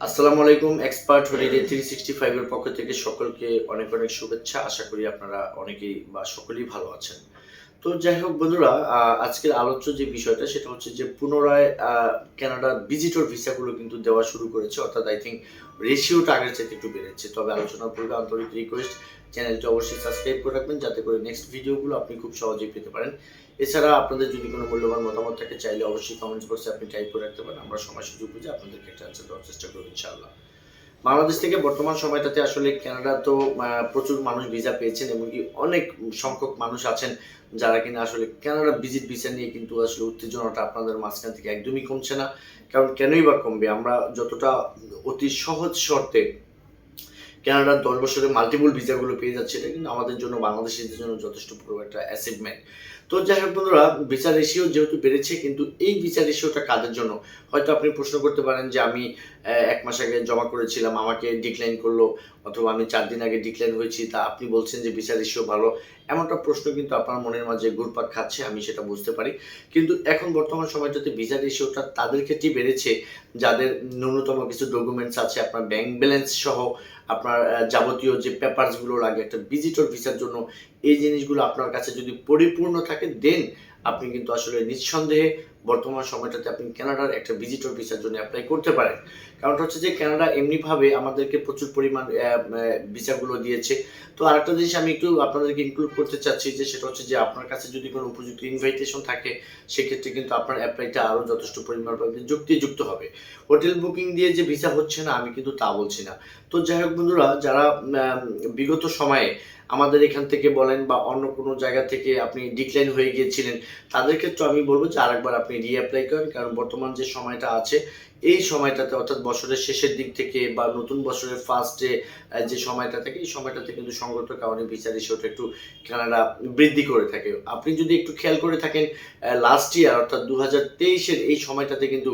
আসসালামু আলাইকুম expert holiday three sixty ফাইভের পক্ষ থেকে সকলকে অনেক অনেক শুভেচ্ছা। আশা করি আপনারা অনেকেই বা সকলেই ভালো আছেন। তো যাই হোক বন্ধুরা আজকের আলোচ্য যে বিষয়টা সেটা হচ্ছে যে পুনরায় কানাডা ভিজিটর ভিসাগুলো কিন্তু দেওয়া শুরু করেছে। অর্থাৎ আই থিঙ্ক রেশিওটা আগের চাইতে একটু বেড়েছে। তবে আলোচনার পূর্বে আন্তরিক রিকোয়েস্ট চ্যানেলটি অবশ্যই সাবস্ক্রাইব করে রাখবেন। যাতে করে নেক্সট ভিডিওগুলো আপনি খুব সহজেই পেতে পারেন। এছাড়া আপনাদের যদি কোনো মূল্যবান মতামত থাকে, চাইলে অবশ্যই কমেন্টস বক্সে আপনি টাইপ করে রাখতে পারেন। আমরা সময় সুযোগ বুঝে আপনাদেরকে একটা আনসার দেওয়ার চেষ্টা করব, ইনশাআল্লাহ। বাংলাদেশ থেকে বর্তমান সময়টাতে আসলে কানাডা তো প্রচুর মানুষ ভিসা পেয়েছেন, এমনকি অনেক সংখ্যক মানুষ আছেন যারা কিনা আসলে কানাডা ভিজিট ভিসা নিয়ে কিন্তু আসলে উত্তেজনাটা আপনাদের মাঝখান থেকে একদমই কমছে না। কারণ কেনই বা কমবে? আমরা যতটা অতি সহজ শর্তে কানাডার দশ বছরে মাল্টিপল ভিসাগুলো পেয়ে যাচ্ছে, এটা কিন্তু আমাদের জন্য বাংলাদেশিদের জন্য যথেষ্ট বড় একটা অ্যাচিভমেন্ট তো যাই হোক বন্ধুরা ভিসা রেশিও যেহেতু বেড়েছে, কিন্তু এই ভিসা রেশিওটা কাদের জন্য? হয়তো আপনি প্রশ্ন করতে পারেন যে আমি এক মাস আগে জমা করেছিলাম, আমাকে ডিক্লাইন করল, অথবা আমি চার দিন আগে ডিক্লাইন হয়েছি, তা আপনি বলছেন যে ভিসা রেশিও ভালো। এমনটা প্রশ্ন কিন্তু আপনার মনের মাঝে ঘুরপাক খাচ্ছে, আমি সেটা বুঝতে পারি। কিন্তু এখন বর্তমান সময়টাতে ভিসা রেশিওটা তাদের ক্ষেত্রেই বেড়েছে, যাদের ন্যূনতম কিছু ডকুমেন্টস আছে, আপনার ব্যাংক ব্যালেন্স সহ আপনার যাবতীয় যে পেপারসগুলো লাগে, একটা ভিজিটর ভিসার জন্য এই জিনিসগুলো আপনার কাছে যদি পরিপূর্ণ থাকে দেন আপনি কিন্তু আসলে নিঃসন্দেহে বর্তমান সময়টাতে আপনি কানাডার একটা ভিজিটর ভিসার জন্য অ্যাপ্লাই করতে পারেন। কারণটা হচ্ছে যে কানাডা এমনিভাবে আমাদেরকে প্রচুর পরিমাণ ভিসাগুলো দিয়েছে। তো আরেকটা জিনিস আমি একটু আপনাদেরকে ইনক্লুড করতে চাচ্ছি যে সেটা হচ্ছে যে আপনার কাছে যদি কোনো উপযুক্ত ইনভাইটেশন থাকে, সেক্ষেত্রে কিন্তু আপনার অ্যাপ্লাইটা আরও যথেষ্ট পরিমাণ যুক্তিযুক্ত হবে। হোটেল বুকিং দিয়ে যে ভিসা হচ্ছে না, আমি কিন্তু তা বলছি না। তো যাই হোক বন্ধুরা, যারা বিগত সময়ে আমাদের এখান থেকে বলেন বা অন্য কোনো জায়গা থেকে আপনি ডিক্লাইন হয়ে গিয়েছিলেন, তাদের ক্ষেত্রে আমি বলব যে আরেকবার আপনি রিঅ্যাপ্লাই করেন, কারণ বর্তমান যে সময়টা আছে, এই সময়টাতে অর্থাৎ বছরের শেষের দিক থেকে বা নতুন বছরের ফার্স্টে যে সময়টা থাকে, এই সময়টাতে কিন্তু সংগত কারণে ভিসা রেশিওটা একটু কানাডা বৃদ্ধি করে থাকে। আপনি যদি একটু খেয়াল করে থাকেন লাস্ট ইয়ার অর্থাৎ দু হাজার তেইশের এই সময়টাতে কিন্তু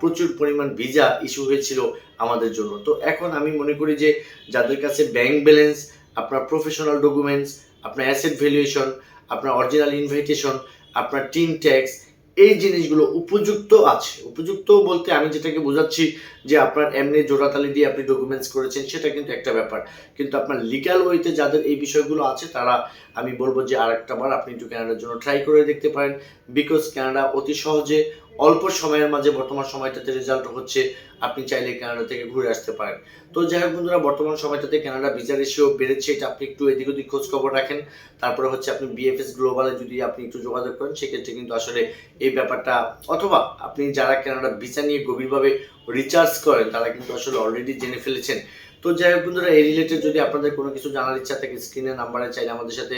প্রচুর পরিমাণ ভিসা ইস্যু হয়েছিল আমাদের জন্য। তো এখন আমি মনে করি যে যাদের কাছে ব্যাংক ব্যালেন্স আপনার প্রফেশনাল ডকুমেন্টস আপনার অ্যাসেট ভ্যালুয়েশন আপনার অরিজিনাল ইনভাইটেশন আপনার টিম ট্যাক্স এই জিনিসগুলো উপযুক্ত আছে। উপযুক্ত বলতে আমি যেটাকে বোঝাচ্ছি যে আপনার এমনি জোড়াতালি দিয়ে আপনি ডকুমেন্টস করেছেন, সেটা কিন্তু একটা ব্যাপার। কিন্তু আপনার লিগ্যাল ওয়েতে যাদের এই বিষয়গুলো আছে, তারা আমি বলব যে আরেকটা বার আপনি একটু ক্যানাডার জন্য ট্রাই করে দেখতে পারেন। বিকজ কানাডা অতি সহজে অল্প সময়ের মাঝে বর্তমান সময়টাতে রেজাল্ট হচ্ছে, আপনি চাইলে কানাডা থেকে ঘুরে আসতে পারেন। তো যাই হোক বন্ধুরা, বর্তমান সময়টাতে কানাডা ভিসা রেশিও বেড়েছে, এটা আপনি একটু এদিক ওদিক খোঁজ খবর রাখেন। তারপরে হচ্ছে আপনি বিএফএস গ্লোবালে যদি আপনি একটু যোগাযোগ করেন, সেক্ষেত্রে কিন্তু আসলে এই ব্যাপারটা, অথবা আপনি যারা কানাডা ভিসা নিয়ে গভীরভাবে রিচার্জ করেন, তারা কিন্তু আসলে অলরেডি জেনে ফেলেছেন। তো যাই হোক বন্ধুরা, এই রিলেটেড যদি আপনাদের কোনো কিছু জানার ইচ্ছা থাকে স্ক্রিনের নাম্বারে চাইলে আমাদের সাথে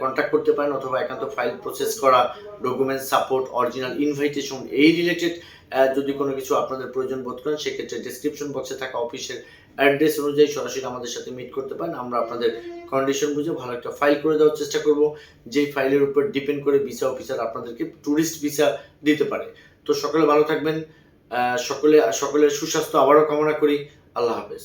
কন্ট্যাক্ট করতে পারেন অথবা একান্ত ফাইল প্রসেস করা ডকুমেন্ট সাপোর্ট অরিজিনাল ইনভাইটেশন এই রিলেটেড যদি কোনো কিছু আপনাদের প্রয়োজন বোধ করেন, সেক্ষেত্রে ডিসক্রিপশন বক্সে থাকা অফিসের অ্যাড্রেস অনুযায়ী সরাসরি আমাদের সাথে মিট করতে পারেন। আমরা আপনাদের কন্ডিশন বুঝে ভালো একটা ফাইল করে দেওয়ার চেষ্টা করব, যেই ফাইলের উপর ডিপেন্ড করে ভিসা অফিসার আপনাদেরকে ট্যুরিস্ট ভিসা দিতে পারে। তো সকলে ভালো থাকবেন সকলে, সকলের সুস্বাস্থ্য আবারও কামনা করি। আল্লাহ হাফেজ।